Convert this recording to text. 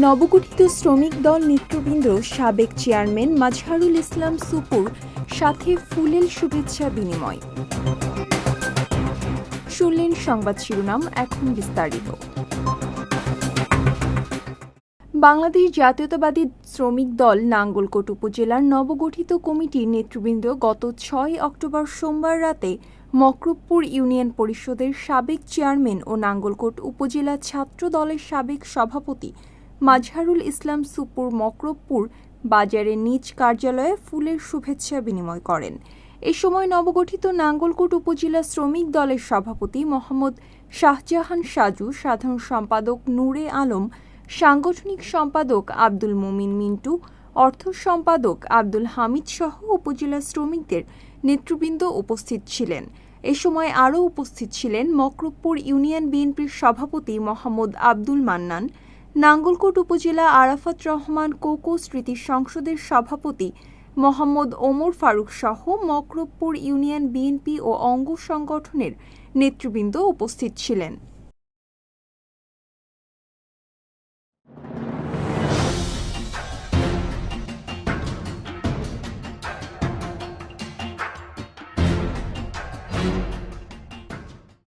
নবগঠিত শ্রমিক দল নেতৃবৃন্দ, সাবেক চেয়ারম্যান মাজহারুল ইসলাম সুপুর, সাথে ফুলেল শুভেচ্ছা বিনিময়। শুনলেন সংবাদ শিরোনাম, এখন বিস্তারিত। বাংলাদেশ জাতীয়তাবাদী শ্রমিক দল নাঙ্গলকোট উপজেলার নবগঠিত কমিটির নেতৃবৃন্দ গত ছয় অক্টোবর সোমবার রাতে মকরবপুর ইউনিয়ন পরিষদের সাবেক চেয়ারম্যান ও নাঙ্গলকোট উপজেলা ছাত্র দলের সাবেক সভাপতি মাজহারুল ইসলাম সুপুর মকরবপুর বাজারে নিজ কার্যালয়ে ফুলের শুভেচ্ছা বিনিময় করেন। এ সময় নবগঠিত নাঙ্গলকোট উপজেলা শ্রমিক দলের সভাপতি মোহাম্মদ শাহজাহান সাজু, সাধারণ সম্পাদক নূরে আলম, সাংগঠনিক সম্পাদক আব্দুল মুমিন মিন্টু, অর্থ সম্পাদক আব্দুল হামিদ সহ উপজেলা শ্রমিকদের নেতৃবৃন্দ উপস্থিত ছিলেন। এ সময় আরও উপস্থিত ছিলেন মকরবপুর ইউনিয়ন বিএনপির সভাপতি মোহাম্মদ আব্দুল মান্নান নাঙ্গলকোট উপজেলা আরাফাত রহমান কোকো স্মৃতি সংসদের সভাপতি মোহাম্মদ ওমর ফারুক সহ মকরবপুর ইউনিয়ন বিএনপি ও অঙ্গ সংগঠনের নেতৃবৃন্দ উপস্থিত ছিলেন।